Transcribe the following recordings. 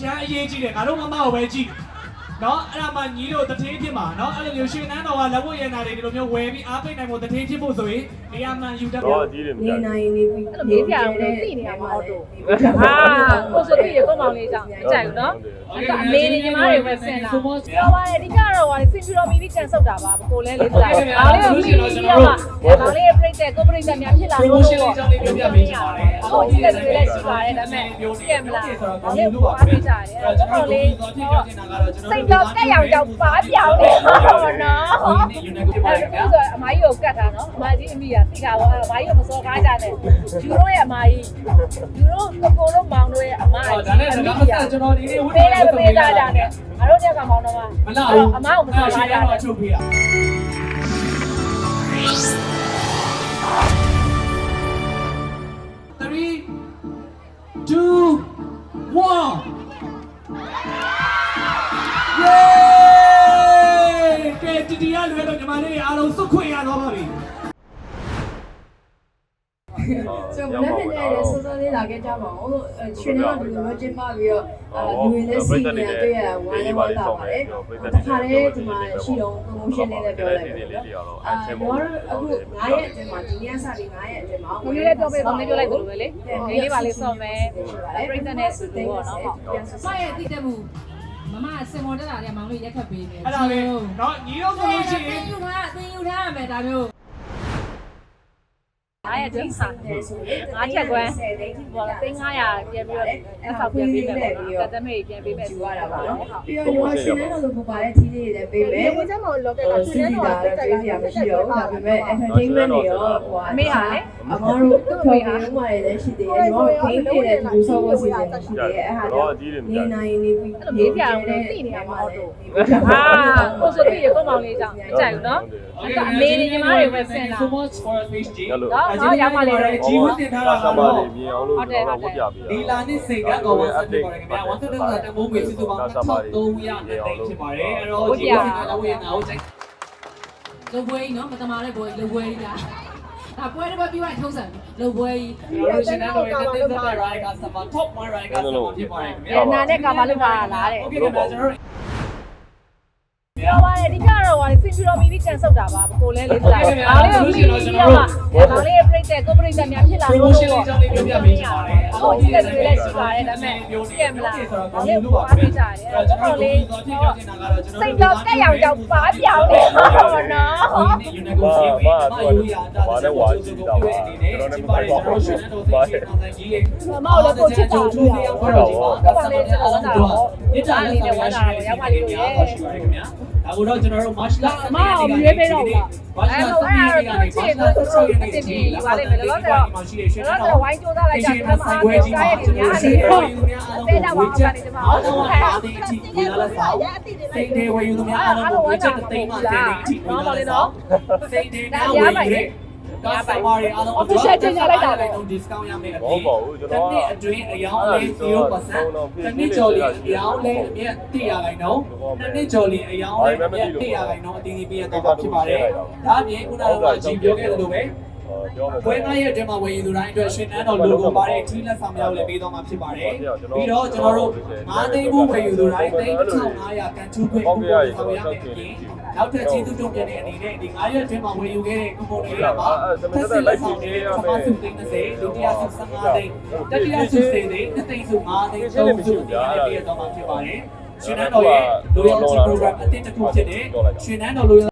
ရှမ်းအရေးကြီးတယ်ငါတို့မမကိုပဲကြည့် နော်အဲ့ဒါမှညီတို့တထေးဖြစ်မှာနော်အဲ့လိုမျိုးရှင်နန်းတော်ကလက်ဝတ်ရည်နာတွေဒီလိုမျိုးဝယ်ပြီးအားပိတ်နိုင်ဖို့တထေးဖြစ်ဖို့ဆိုရင်နေရာမှန်ယူတတ်တော့အကြီးတွေမနေကြိုက်နိုင်နေပြီအဲ့လိုမေးပြအောင်လို့သိနေရမှာတော့အာကိုဆိုသိရကိုမောင်လေးကြောင့်မကြိုက်ဘူးနော်အဲ့တော့အမေတွေညီမတွေပဲဆင်လာပြောပါတယ်အဓိကတော့ဟာစင်ပြတော်မီပြီးကန်ဆောက်တာပါကိုလည်းလေးစားဒါလေးကိုပြီးပြီးတော့ဒါလေးရဲ့ပြိတ္တကိုပြိတ္တများဖြစ်လာပရိုလို့မိုရှင်လေးကြောင့်လေးပြောပြပေးချင်ပါတယ်ဟုတ်ဒီလည်းလည်းရှိပါတယ်ဒါပေမဲ့သိရမလားဒါလေးကိုအားပေးကြတယ်အဲ့တော့တော်လေးစိတ်တော့တက်ရောင်ကြောင့်ပါပြောင်းနေတော့နော်ယူနေကိုပြပါအဲ့ရခင်ဗျာဒါဆိုအမကြီးကိုကတ်တာနော်အမကြီးအမိကသိတာပေါ့အဲ့အမကြီးကိုမစော်ကားကြနဲ့ယူတော့ရဲ့အမကြီးယူတော့ကိုကိုတို့မောင်တို့ရဲ့အမကြီးဒါနဲ့စကားမဆက်ကျွန်တော်ဒီနေ့ဝတ်ပေးလိုက်ပေးကြကြနဲ့ငါတို့တက်ကမောင်တော့မလားဘူးအမကိုမစော်ကားကြနဲ့ချုပ်ပေးရ ခွင့်ရတော့ပါပြီဆိုတော့လည်းဖြစ်နေတဲ့စောစောလေးလာခဲ့ကြပါအောင်လို့ရှင်တော့ဒီလိုမျိုးကျင်းပပြီးတော့လူတွေနဲ့စီနေတွေ့ရဝိုင်းဝန်းတာပါတယ်တခါလေဒီမှာရှိတော့ promotion လေးလည်းပြောလိုက်ပါတော့အာတော့အခု9ရက်အတွင်းမှာဒီနေ့စပြီး9ရက်အတွင်းမှာကိုလေးလည်းပြောပေးပါမယ်ပြောလိုက်သလိုပဲလေဒီလေးပါလေးစော်မယ်ပြိတ္တနဲ့ဆိုတော့နော်ဟုတ်မရဲ့တိတက်မှုမမစင်မော်တက်တာလည်းမောင်လေးရက်ခတ်ပေးနေအဲ့ဒါလေနော်ညီတို့ဆိုလို့ရှိရင် ယူထား အသိယူထားရမယ်ဒါမျိုးအားရတဲ့စာငါးချက်ကွမ်းဘောသိန်း900ပြန်ပြီးတော့အဆောက်ပြန်ပေးမယ်ပေါ့တက်မေးပြန်ပေးမယ်ယူဆိုရရတာတာပါပါနော်နော်ပြီးတော့ညီမရှင်နဲ့တော့ပပါတဲ့ထီးလေးတွေလည်းပေးမယ်ဝင်စမ်းမလို့လောကကစီစီတာတော့တွေးစရာမရှိတော့ဘူးဒါပေမဲ့ entertainment တွေရောဟိုအမေဟာလေအမတို့ဖြော်ပြမှုမှလည်းရှိသေးတယ်ညီမတို့ game တွေလည်းဒီလိုဆော့ဖို့စီစဉ်ရှိသေးတယ်အဲ့ဟာကြောင့်နေနိုင်နေပြီအဲ့လိုမေးပြအောင်လို့သိနေရမှာတော့အာကိုဆိုသိရကိုမောင်လေးကြောင့်မကြိုက်ဘူးနော်အဲ့တော့အမေတွေညီမတွေပဲဆင်လာ so much for speech ကြီးရလို့နော်ရောင်းပါလေတော့ဂျီဝတ်တင်ထားတာပါပါလေမြင်အောင်လို့ကျွန်တော်ဝတ်ပြပေးတာဒီလာနှစ်စိန်ကကောဝတ်ဆက်တင်ပါတယ်ခင်ဗျာဝတ်ဆက်တင်တာတမိုးငွေစုစုပေါင်း1300နဲ့တိတ်ဖြစ်ပါတယ်အဲ့တော့ဂျီဝတ်တင်တာဝေးနာကိုကြိုက်လုံပွဲကြီးနော်မတမာတဲ့ပွဲလုံပွဲကြီးလားအပွဲတစ်ပွဲပြီးရင်ထုံးစံလုံပွဲကြီးကျွန်တော်ရှင်နာတော်ရဲ့တက်တက်တက်ရိုက်ကစပါ top 1 right ကစပါဖြစ်ပါတယ်ခင်ဗျာနာနဲ့ကာမလုပ်တာလားတဲ့ဟုတ်ကဲ့ကျွန်တော် ပြောပါတယ်အဓိကတော့ဟာစင်ပြတော်မီပြီးကန်ဆောက်တာပါကိုလည်းလေးစားဒါလေးကိုပြီးပြီးတော့ဒါလေးရဲ့ပြိတ္တကိုပြိတ္တများဖြစ်လာပရိုလို့မိုရှင်လေးကြောင့်လေးပြောပြပေးချင်ပါတယ်ဟုတ်ဒီလည်းလည်းရှိပါတယ်ဒါပေမဲ့သိရမလားဒါလေးကိုအားပေးကြတယ်အဲ့တော့တော်လေးစိတ်တော့တက်ရောင်ကြောင့်ပါပြောင်းနေတော့နော်ယူနေကိုစီးပြီးမယူရတာဘာနဲ့ဝါရှိတာပါကျွန်တော်လည်းမပိုက်ပါဘူးရှင်တော်ရဲ့နိုင်ငံကြီးရဲ့မမလည်းကိုချစ်တာလို့ရဘာလို့ဒီမှာကစားတဲ့အားလုံးတော့ဒီတိုင်းလေးနဲ့ဝမ်းသာရရောက်ပါလိမ့်မယ်။ရှိပါတယ်ခင်ဗျာ။ဒါကိုတော့ကျွန်တော်တို့ March လမအောင်ရွေးပေးတော့ပါ March လ7ရက်နေ့ကနေ March လ16ရက်နေ့ထိလာတဲ့လောလောဆယ်မှာရှိတဲ့ရှင်တော့တော်ဝိုင်းကြိုးစားလိုက်တာကမှအားပေးကြရဲ့ညာနေတော့တော့ယူများအားလုံးကိုဝေချက်အားလုံးအားတဲ့အထိဒီလာလက်ဆောင်စိတ်တွေဝေယူများအားလုံးကိုဝေချက်တိမ်မှတဲ့တဲ့အထိဒီလာလက်ဆောင်စိတ်တွေနဲ့ဝေယူတဲ့ ကာစမာရီအားလုံး official ကျညာလိုက်တာပဲ discount ရမယ်အဘောပြင်ပေါ့ဘူးကျွန်တော်တစ်နှစ်အတွင်းအယောင်လေး0%တစ်နှစ်ကျော်လေးအယောင်လေးအမြတ်100ရာခိုင်နှုန်းတစ်နှစ်ကျော်လေးအယောင်လေးအမြတ်100ရာခိုင်နှုန်းအတင်းကြီးပေးရတော့ဖြစ်ပါတယ်။ဒါအပြင်ခုနကကြီးပြောခဲ့သလိုပဲ ပြောမယ်ဘွဲသားရဲ့အတွင်းမှာဝယ်ယူသူတိုင်းအတွက်ရှင်နန်းတော် logo ပါတဲ့ tree လက်ဆောင်များကိုလည်းပေးတော့မှာဖြစ်ပါတယ်။ပြီးတော့ကျွန်တော်တို့9သိန်းဘူးဝယ်ယူသူတိုင်းသိန်း1500ကန်ထူးခွင့်ကိုဆောင်ရမယ်ပြင်နောက်ထပ်ကျေးဇူးတုံ့ပြန်တဲ့အနေနဲ့ဒီ9ရက်အတွင်းမှာဝယ်ယူခဲ့တဲ့ကူပွန်တွေမှာသက်စစ်လက်ဆောင်တွေပထမစုသိန်း30ဒုတိယစု15သိန်းတတိယစု10သိန်းနှစ်သိန်းစု5သိန်းသုံးစုအတင်းနဲ့ပေးရတော့မှာဖြစ်ပါတယ်။ရှင်နန်းတော်ရဲ့ loyalty program အသစ်တစ်ခုဖြစ်တဲ့ရှင်နန်းတော်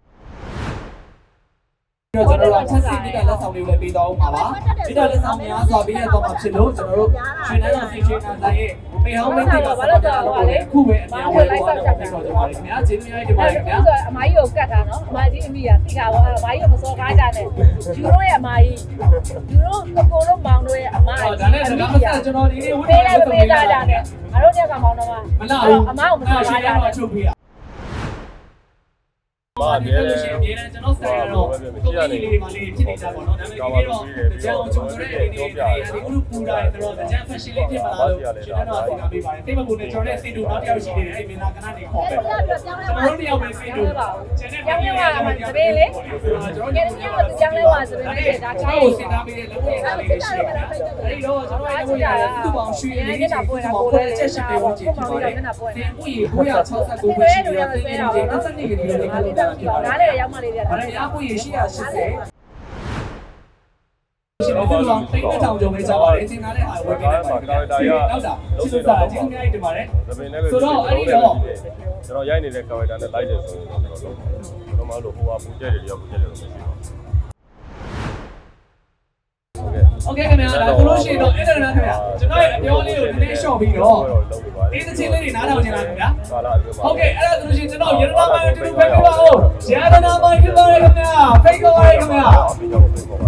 loyalty ကျွန်တော်တို့ဆက်စစ်မိတာလက်ဆောင်လေးကိုလည်းပေးတော့မှာပါမိတာလက်ဆောင်များစွာပေးရတော့မှာဖြစ်လို့ကျွန်တော်တို့ရှင်နန်းတော်စီရှင်နာဆိုင်ရဲ့ပေဟောင်းမိတ်တွေကဆက်တာတော့လေအခုပဲအများကြီးဝယ်တော့ဖြစ်တော့ကြပါလိမ့်ခင်ဗျာကျေးဇူးများတင်ပါတယ်ခင်ဗျာဆိုအမကြီးကိုကတ်တာနော်အမကြီးအမိကသိတာပေါ့အဲ့အမကြီးကိုမစော်ကားကြနဲ့ယူတော့ရဲ့အမကြီးယူတော့ကိုကိုတို့မောင်တို့ရဲ့အမကြီးဒါနဲ့စကားမဆက်ကျွန်တော်ဒီနေ့ဝတ်ပေးလိုက်ပေးကြကြနဲ့ငါတို့တက်ကမောင်တော့မလားဘူးအမကိုမစော်ကားကြနဲ့ချုပ်ပေး ရမာဒီလို့ရှိရင်အများနဲ့ကျွန်တော်ဆိုင်ရတော့ကိုယ်ကြီးလေးတွေမှလေးဖြစ်နေကြပါတော့ဒါပေမဲ့ဒီတော့ကြောင်ကျုံဆိုတဲ့အနေနဲ့ဒီဥရုပူတိုင်းဆိုတော့ကြံ fashion လေးဖြစ်မလားလို့ကျွန်တော်တော့သိပေးပါတယ်တိတ်မကူနဲ့ကျွန်တော်ရဲ့စီတူနောက်တစ်ယောက်ရှိနေတယ်အဲ့မင်းသားကနာနေခေါ်ပဲကျွန်တော်တို့တယောက်ပဲစီတူကျန်တဲ့ကျောင်းလဲပါမှာတပင်းလေကဲညမကျောင်းလဲပါဆိုရင်ဒါခိုင်းကိုစဉ်းစားပေးတဲ့လက်ဝဲသားလေးရှိတယ်အဲ့တော့ကျွန်တော်အဲ့ဒါကိုသူ့ပေါင်းရွှေလေးချက်ပွဲတာကိုလည်းချက်ရှိပေးဖို့ကြည့်ဖြစ်ပါတယ်။သင်ဥယျာဉ်969ခုရှိတယ်။သင်ဥယျာဉ်32ကလေးတွေခါလို့တာဖြစ်ပါတယ်ဒါလည်းရောက်မှလေးတွေက။အဲ့ဒါရဥယျာဉ်880ရှင်တို့ကတော့တိတ်တဲ့တောင်ကြုံလေးကြပါတယ်။သင်သားတဲ့အားဝယ်ပေးတယ်ပါတယ်။ဟုတ်တာ။စစ်စားကျေးဇူးများတင်ပါတယ်ဒါပေမဲ့လည်းကျွန်တော်ရိုက်နေတဲ့ character နဲ့ live တယ်ဆိုရင်ကျွန်တော်တို့ကျွန်တော်မလို့ဟိုဟာပူကျက်တွေရောပူကျက်တွေမရှိပါဘူးဟုတ်ကဲ့။ Okay ခင်ဗျာဒါဆိုလို့ရှိရင်တော့အဲ့ဒါလားခင်ဗျာ။ကျွန်တော်ရဲ့အပြောလေးကိုနည်းနည်းရှော့ပြီးတော့ ဒီသချင်းလေးတွေနားထောင်ကြလားခင်ဗျာ။ဟာလာအတွင်းမှာဟုတ်ကဲ့အဲ့ဒါဆိုလို့ရှိရင်ကျွန်တော်ရတနာမိုင်းအတူတူဖိတ်ပေးပါဦးရတနာမိုင်းဖြစ်ပါရခင်ဗျာဖိတ်ပါရခင်ဗျာအပြီးတော့